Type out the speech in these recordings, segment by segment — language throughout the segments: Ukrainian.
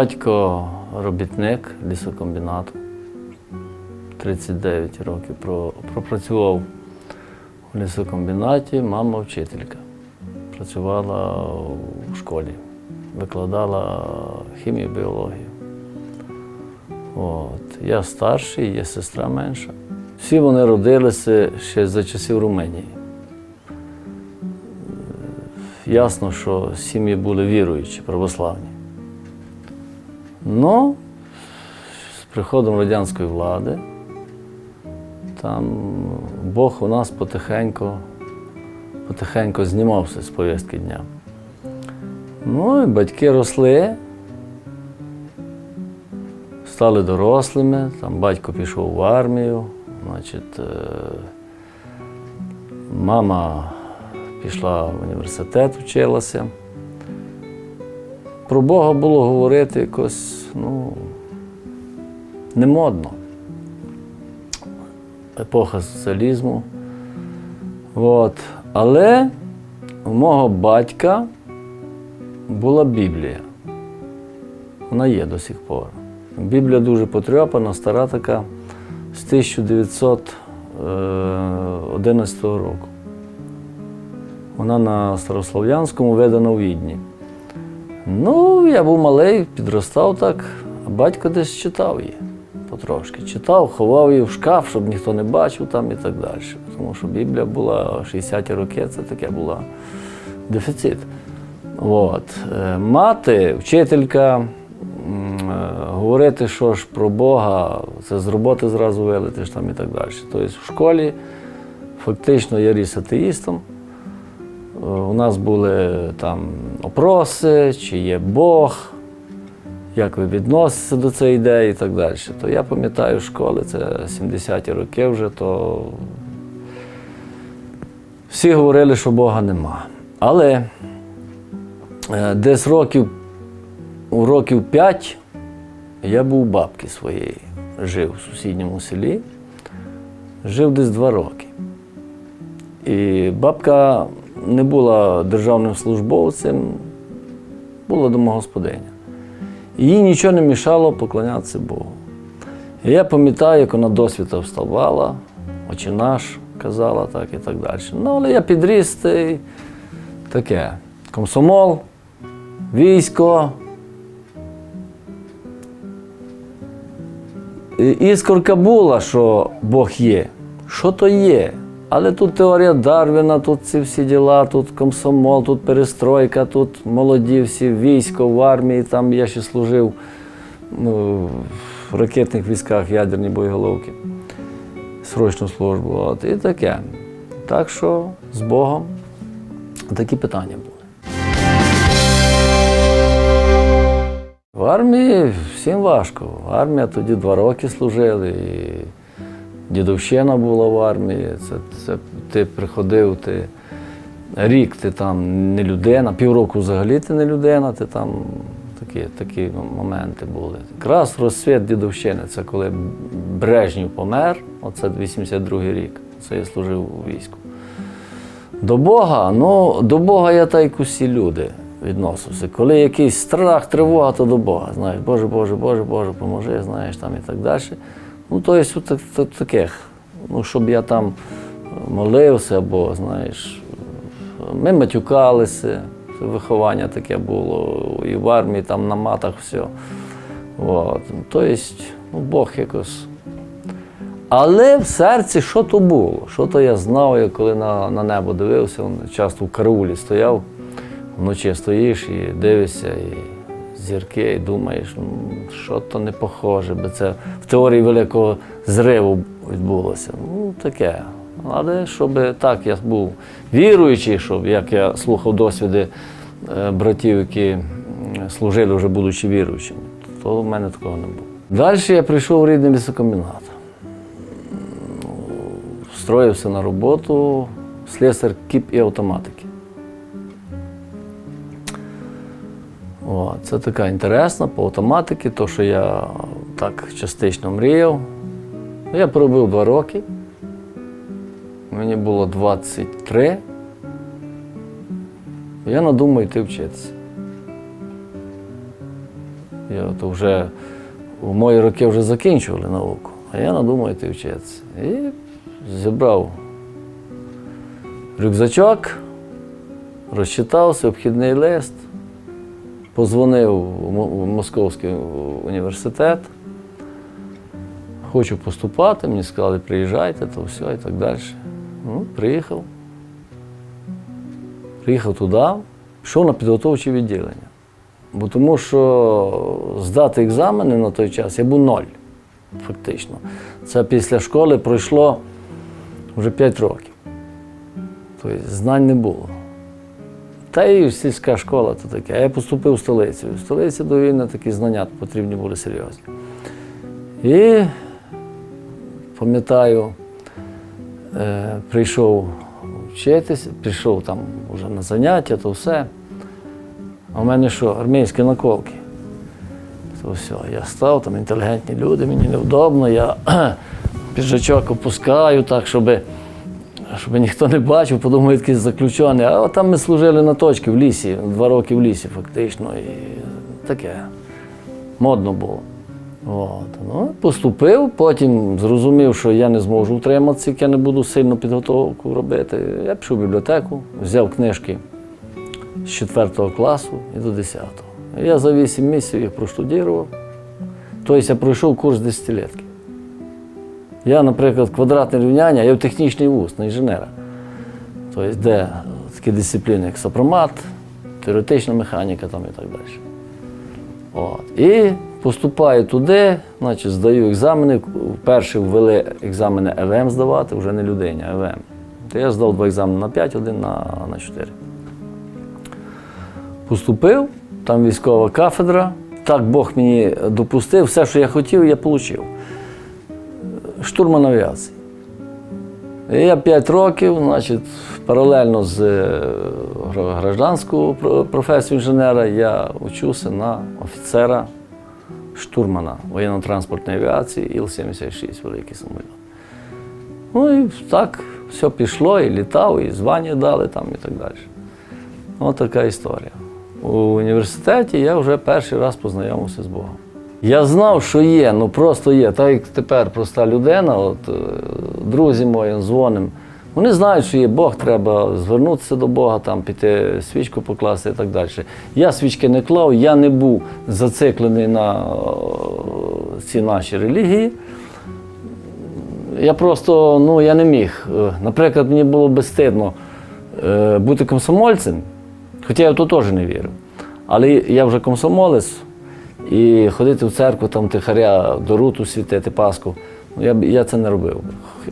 Батько робітник лісокомбінату. 39 років пропрацював у лісокомбінаті, мама вчителька. Працювала у школі, викладала хімію, біологію. От. Я старший, є сестра менша. Всі вони родилися ще за часів Румунії. Е, Ясно, що сім'ї були віруючі, православні. Ну, з приходом радянської влади, там Бог у нас потихеньку, потихеньку знімався з повістки дня. Ну, і батьки росли, стали дорослими, там батько пішов в армію, значить, е, мама пішла в університет, вчилася. Про Бога було говорити якось, ну, не модно. Епоха соціалізму. От. Але у мого батька була Біблія. Вона є до сих пор. Біблія дуже потряпана, стара така з 1911 року. Вона на старослов'янському видана у Відні. Ну, я був малий, підростав так, а батько десь читав її потрошки. Читав, ховав її в шкаф, щоб ніхто не бачив там і так далі. Тому що Біблія була 60-ті роки, це таке була дефіцит. От. Е, Мати, вчителька, е, говорити, що ж про Бога, це з роботи зразу вилетиш там і так далі. Тобто в школі фактично я ріс атеїстом. У нас були там опроси, чи є Бог, як ви відноситеся до цієї ідеї і так далі. То я пам'ятаю школи, це 70-ті роки вже, то всі говорили, що Бога нема. Але е, десь років, у років 5 я був у бабки своєї, жив в сусідньому селі, жив десь два роки. І бабка не була державним службовцем, була домогосподиня. Їй нічого не мішало поклонятися Богу. І я пам'ятаю, як вона досвіта вставала, очі наш казала, так і так далі. Ну, але я підріс та таке. Комсомол, військо. Іскорка була, що Бог є. Що то є? Але тут теорія Дарвіна, тут ці всі діла, тут комсомол, тут перестройка, тут молоді всі військо в армії, там я ще служив ну, в ракетних військах ядерні боєголовки, срочну службу. От, і таке. Так що з Богом такі питання були. В армії всім важко. Армія тоді два роки служили. І дідовщина була в армії. Це, це ти приходив, ти рік ти там не людина, півроку взагалі ти не людина, ти там такі, такі моменти були. Якраз розсвіт дідовщини, це коли Брежнів помер, оце 82-й рік. Це я служив у війську. До Бога, ну до Бога я так як усі люди відносився. Коли якийсь страх, тривога, то до Бога. Знаєш, Боже, Боже, Боже, Боже, поможи, знаєш, там і так далі. Ну, то є таких, ну, щоб я там молився, або, знаєш, ми матюкалися, це виховання таке було, і в армії там на матах все. От. Тобто, ну, Бог якось. Але в серці що то було? Що то я знав, я коли на, на небо дивився, часто в караулі стояв, вночі стоїш і дивишся, і зірки, і думаєш, що то не похоже, бо це в теорії великого зриву відбулося. Ну, таке. Але щоб так я був віруючий, щоб як я слухав досвіди е, братів, які служили вже будучи віруючими, то в мене такого не було. Далі я прийшов в рідний лісокомбінат встроївся на роботу слесар кіп і автоматики. Це така інтересна по автоматики, то що я так частично мріяв. Я пробив два роки. Мені було 23. Я надумав йти вчитися. Я то вже у мої роки вже закінчували науку, а я надумав йти вчитися. І зібрав рюкзачок, розчитався, обхідний лист, позвонив у Московський університет. Хочу поступати, мені сказали, приїжджайте, то все і так далі. Ну, приїхав. Приїхав туди, пішов на підготовче відділення. Бо тому що здати екзамени на той час я був ноль, фактично. Це після школи пройшло вже 5 років. Тобто знань не було. Та і сільська школа то таке. А я поступив в столицю. В столиці до війни такі знання потрібні були серйозні. І пам'ятаю, е, прийшов вчитися, прийшов там вже на заняття, то все. А в мене що, армійські наколки. То все, я став, там інтелігентні люди, мені невдобно, я піджачок опускаю так, щоб, щоб ніхто не бачив, подумав, якийсь заключений. А от там ми служили на точці в лісі, два роки в лісі фактично. І таке. Модно було. От. Ну, поступив, потім зрозумів, що я не зможу утриматися, як я не буду сильно підготовку робити. Я пішов в бібліотеку, взяв книжки з 4 класу і до 10. Я за 8 місяців їх проштудірував. Тобто я пройшов курс десятилетки. Я, наприклад, квадратне рівняння, я в технічний вуз на інженера. Тобто, де такі дисципліни, як сопромат, теоретична механіка там і так далі. От. І поступаю туди, значить, здаю екзамени. Вперше ввели екзамени ЕВМ здавати, вже не людині, а ЕВМ. То я здав два екзамени на 5, один на, на 4. Поступив, там військова кафедра. Так Бог мені допустив, все, що я хотів, я отримав. Штурман авіації. Я 5 років, значить, паралельно з е, гражданською професією інженера, я учуся на офіцера штурмана воєнно-транспортної авіації Іл-76, великий самоліт. Ну і так все пішло, і літав, і звання дали там, і так далі. Ось така історія. У університеті я вже перший раз познайомився з Богом. Я знав, що є, ну просто є. Так як тепер проста людина, от е, друзі мої дзвоним. Вони знають, що є Бог, треба звернутися до Бога, там піти свічку покласти і так далі. Я свічки не клав, я не був зациклений на е, ці наші релігії. Я просто ну, я не міг. Е, Наприклад, мені було би стидно бути комсомольцем, хоча я в то теж не вірив. Але я вже комсомолець, і ходити в церкву, там тихаря до руту світити Пасху. Ну, я, я це не робив.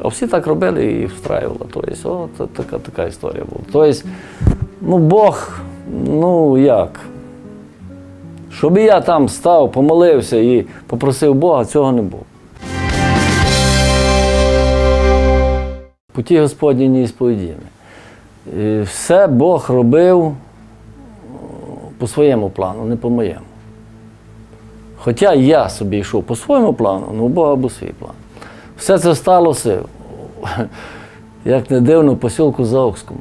А всі так робили і встраювали. Тобто, о, це така, така історія була. Тобто, ну, Бог, ну як? Щоб я там став, помолився і попросив Бога, цього не було. Путі Господні не сповідіми. Все Бог робив по своєму плану, не по моєму. Хоча я собі йшов по своєму плану, але у Бога був свій план. Все це сталося, як не дивно, в посілку Заокському.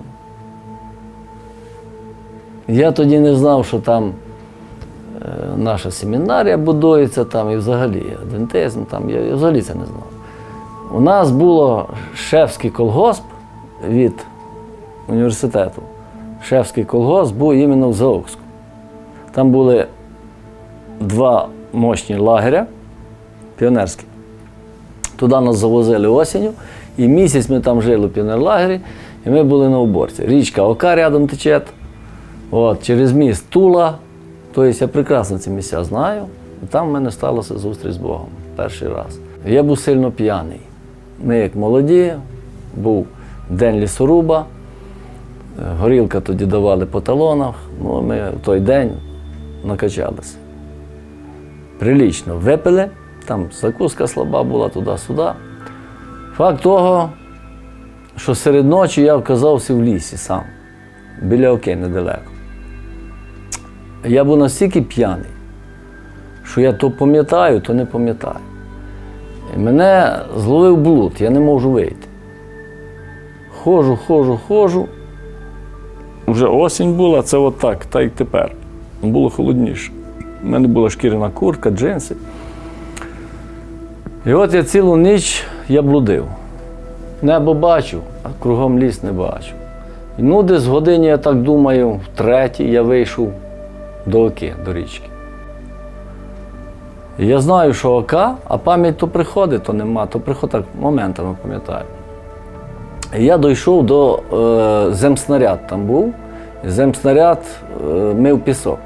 Я тоді не знав, що там е, наша семінарія будується, там і взагалі адвентизм, там, я, я взагалі це не знав. У нас було шефський колгосп від університету. Шефський колгосп був іменно в Заокську. Там були два мощні лагеря піонерські. Туди нас завозили осінню, і місяць ми там жили в піонерлагері, і ми були на уборці. Річка Ока рядом тече, от, через міст Тула. Тобто я прекрасно ці місця знаю. І там в мене сталося зустріч з Богом перший раз. Я був сильно п'яний. Ми, як молоді, був день лісоруба, горілка тоді давали по талонах, ну, ми в той день накачалися прилічно випили, там закуска слаба була туди-сюди. Факт того, що серед ночі я оказався в лісі сам, біля оки недалеко. Я був настільки п'яний, що я то пам'ятаю, то не пам'ятаю. Мене зловив блуд, я не можу вийти. Ходжу, ходжу, ходжу. Вже осінь була, це от так, так як тепер. Було холодніше. У мене була шкіряна куртка, джинси. І от я цілу ніч я блудив. Небо бачу, а кругом ліс не бачу. І ну, десь годині, я так думаю, в третій я вийшов до оки, до річки. І я знаю, що ока, а пам'ять то приходить, то нема, то приходить так моментами пам'ятаю. І я дійшов до е, земснаряд там був, земснаряд е, мив пісок.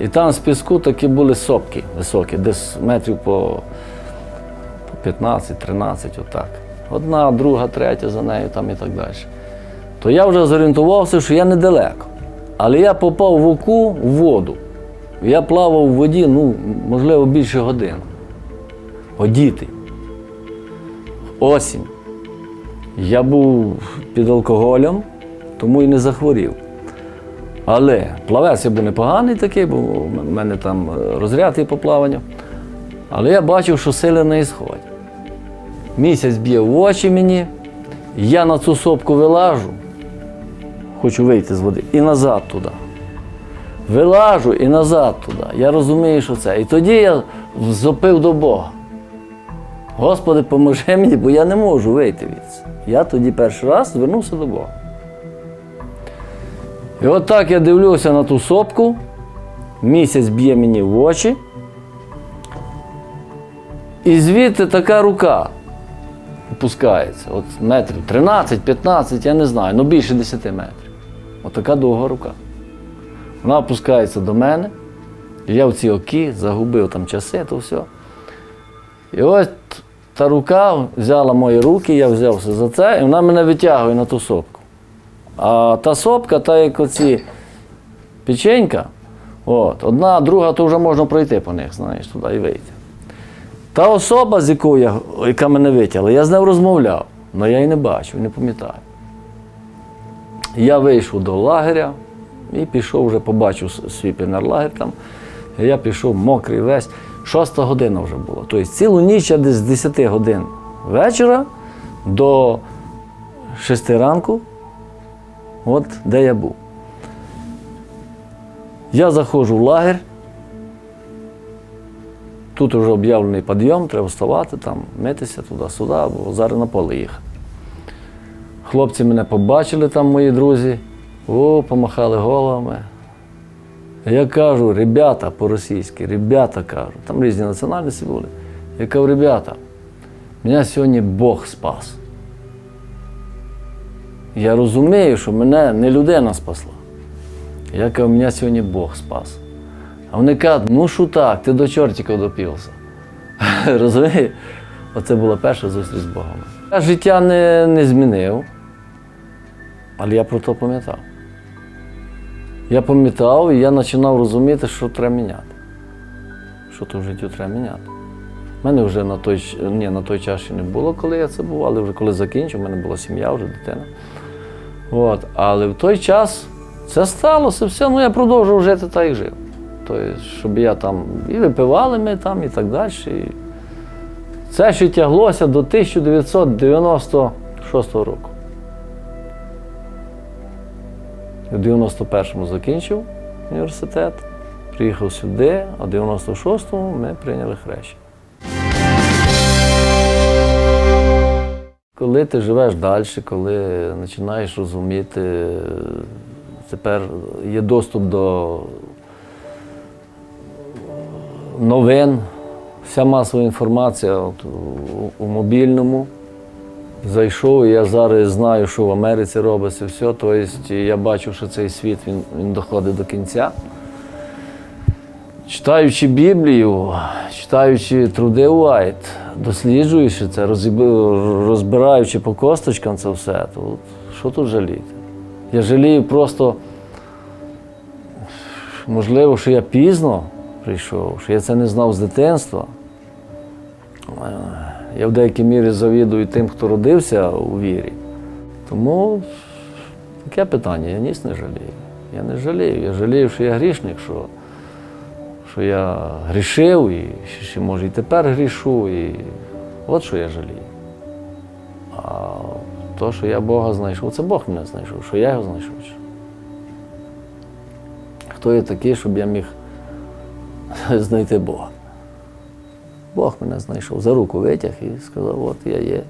І там з піску такі були сопки високі, десь метрів по, по 15-13, отак. Одна, друга, третя за нею там і так далі. То я вже зорієнтувався, що я недалеко. Але я попав в оку в воду. Я плавав у воді, ну, можливо, більше години. Одітий. Осінь. Я був під алкоголем, тому і не захворів. Але плавець я був непоганий такий, бо в мене там е, розряд і по плаванню. Але я бачив, що сили на ісході. Місяць б'є в очі мені, я на цю сопку вилажу, хочу вийти з води, і назад туди. Вилажу і назад туди. Я розумію, що це. І тоді я зопив до Бога. Господи, поможи мені, бо я не можу вийти від цього. Я тоді перший раз звернувся до Бога. І от так я дивлюся на ту сопку, місяць б'є мені в очі. І звідти така рука опускається. От метрів 13-15, я не знаю, ну більше 10 метрів. Отака довга рука. Вона опускається до мене. І я в ці оки загубив там часи, то все. І ось та рука взяла мої руки, я взявся за це, і вона мене витягує на ту сопку. А та сопка, та як оці печенька, от, одна, друга, то вже можна пройти по них, знаєш, туди і вийти. Та особа, з якою я, яка мене витягла, я з нею розмовляв, але я її не бачив, не пам'ятаю. Я вийшов до лагеря і пішов, вже побачив свій піонерлагер там. Я пішов мокрий весь. Шоста година вже була. Тобто цілу ніч я десь з 10 годин вечора до 6 ранку, от де я був. Я заходжу в лагерь. Тут вже об'явлений підйом, треба вставати, там, митися туди-сюди, бо зараз на поле їхати. Хлопці мене побачили там, мої друзі, о, помахали головами. Я кажу, ребята по-російськи, ребята кажу, там різні національності були. Я кажу, ребята, мене сьогодні Бог спас. Я розумію, що мене не людина спасла. Я кажу, мене сьогодні Бог спас. А вони кажуть, ну що так, ти до чортиків допівся. Розумієш? Оце була перша зустріч з Богом. Я життя не, не змінив, але я про то пам'ятав. Я пам'ятав і я починав розуміти, що треба міняти. Що то в житті треба міняти. У мене вже на той, ні, на той час ще не було, коли я це був, але вже коли закінчив, у мене була сім'я, вже дитина. От. Але в той час це сталося, все, ну я продовжував жити так, як жив. Тобто, щоб я там і випивали ми там, і так далі. Це ще тяглося до 1996 року. У 91-му закінчив університет, приїхав сюди, а в 96-му ми прийняли хрещення. Коли ти живеш далі, коли починаєш розуміти, тепер є доступ до новин, вся масова інформація от, у, у мобільному. Зайшов, і я зараз знаю, що в Америці робиться все. Тобто я бачу, що цей світ він, він доходить до кінця. Читаючи Біблію, читаючи труди Уайт, досліджуючи це, розбираючи по косточкам це все, то що тут жаліти? Я жалію просто, можливо, що я пізно прийшов, що я це не знав з дитинства. Е, Я в деякій мірі завідую тим, хто родився у вірі. Тому таке питання, я ніс не жалію. Я не жалію. Я жалію, що я грішник, що, що я грішив і ще, може і тепер грішу. І от що я жалію. А то, що я Бога знайшов, це Бог мене знайшов, що я його знайшов. Хто я такий, щоб я міг знайти Бога. Бог мене знайшов, за руку витяг і сказав, от я є.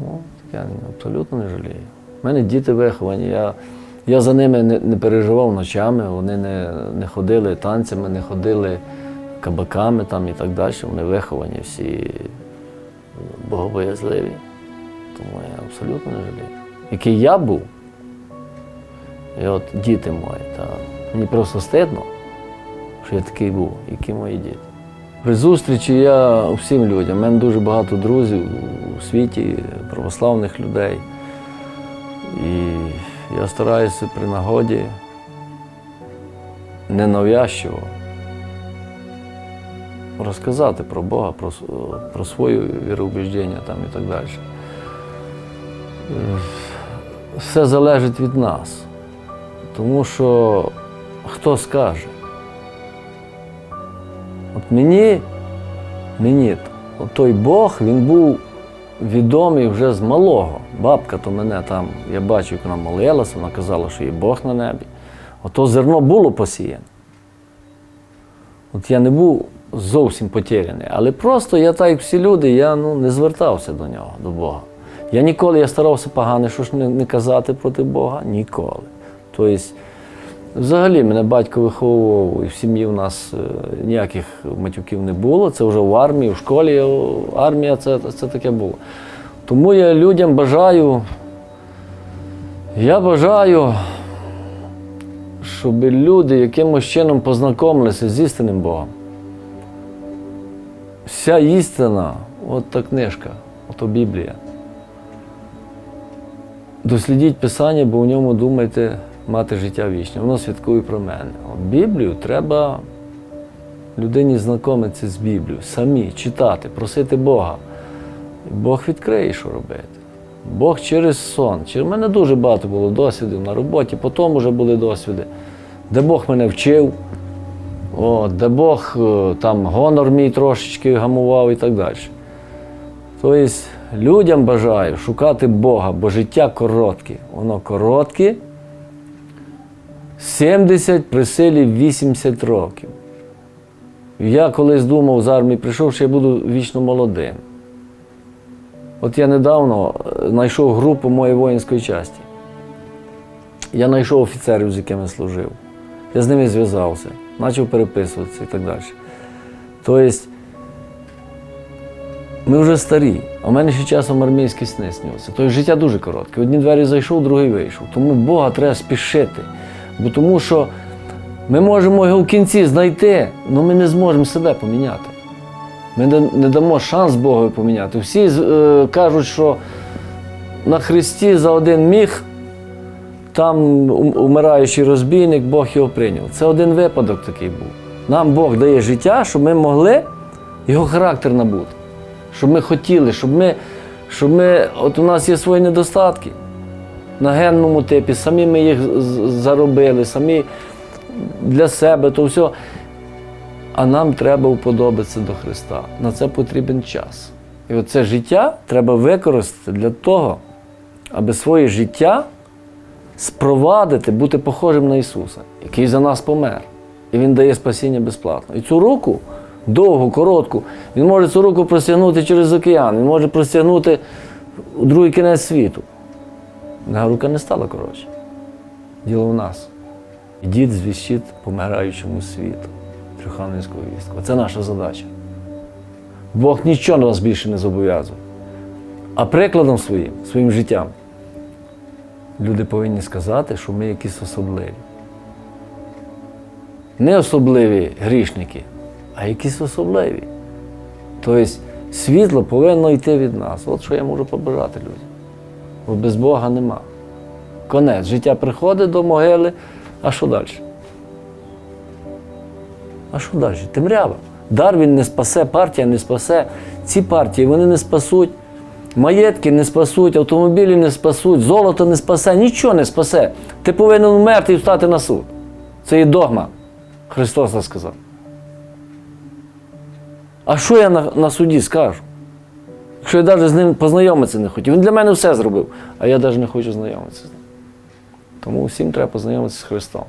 Ну, я абсолютно не жалію. У мене діти виховані. Я, я за ними не, не переживав ночами, вони не, не ходили танцями, не ходили кабаками там і так далі. Вони виховані всі богобоязливі. Тому я абсолютно не жалію. Який я був, і от діти мої, та мені просто стидно, що я такий був, які мої діти. При зустрічі я всім людям. У мене дуже багато друзів у світі, православних людей. І я стараюся при нагоді ненавязчиво розказати про Бога, про, про своє віроубіждення там і так далі. Все залежить від нас. Тому що хто скаже? От мені, мені от той Бог, він був відомий вже з малого. Бабка то мене там, я бачив, як вона молилася, вона казала, що є Бог на небі. Ото зерно було посіяне. От я не був зовсім потеряний, але просто я так, як всі люди, я ну, не звертався до нього, до Бога. Я ніколи я старався погане, що ж не, не казати проти Бога, ніколи. Тобто, Взагалі мене батько виховував, і в сім'ї в нас е, ніяких матюків не було. Це вже в армії, в школі армія це, це таке було. Тому я людям бажаю, я бажаю, щоб люди якимось чином познайомилися з істинним Богом. Вся істина, от та книжка, ото Біблія. Дослідіть Писання, бо в ньому думайте мати життя вічне. Воно святкує про мене. Біблію треба людині знайомитися з Біблією, самі читати, просити Бога. Бог відкриє, що робити. Бог через сон. Через мене дуже багато було досвідів на роботі, потім вже були досвіди, де Бог мене вчив, о, де Бог е, там гонор мій трошечки гамував і так далі. Тобто людям бажаю шукати Бога, бо життя коротке. Воно коротке. 70 при силі 80 років. Я колись думав з армії прийшов, що я буду вічно молодим. От я недавно е, знайшов групу моєї воїнської часті. Я знайшов офіцерів, з якими служив. Я з ними зв'язався, почав переписуватися і так далі. Тобто, ми вже старі, а в мене ще часом армійські сни сняться. Тобто життя дуже коротке. Одні двері зайшов, другий вийшов. Тому Бога треба спішити. Бо тому що ми можемо його в кінці знайти, але ми не зможемо себе поміняти. Ми не, дамо шанс Богові поміняти. Всі е, кажуть, що на Христі за один міг, там ум- умираючий розбійник, Бог його прийняв. Це один випадок такий був. Нам Бог дає життя, щоб ми могли його характер набути. Щоб ми хотіли, щоб ми, щоб ми, от у нас є свої недостатки на генному типі, самі ми їх заробили, самі для себе, то все. А нам треба уподобатися до Христа. На це потрібен час. І оце життя треба використати для того, аби своє життя спровадити, бути похожим на Ісуса, який за нас помер. І Він дає спасіння безплатно. І цю руку, довгу, коротку, Він може цю руку простягнути через океан, Він може простягнути у другий кінець світу. Рука не стала коротше. Діло в нас. Ідіть звіщіть помираючому світу. Трьоханинську вістку. Це наша задача. Бог нічого нас більше не зобов'язує. А прикладом своїм, своїм життям, люди повинні сказати, що ми якісь особливі. Не особливі грішники, а якісь особливі. Тобто світло повинно йти від нас. От що я можу побажати людям. Бо без Бога нема. Конець. Життя приходить до могили, а що далі? А що далі? Темрява. Дарвін не спасе, партія не спасе. Ці партії вони не спасуть. Маєтки не спасуть, автомобілі не спасуть, золото не спасе, нічого не спасе. Ти повинен вмерти і встати на суд. Це є догма. Христос сказав. А що я на, на суді скажу? Якщо я навіть з ним познайомитися не хотів. Він для мене все зробив, а я навіть не хочу знайомитися з ним. Тому всім треба познайомитися з Христом.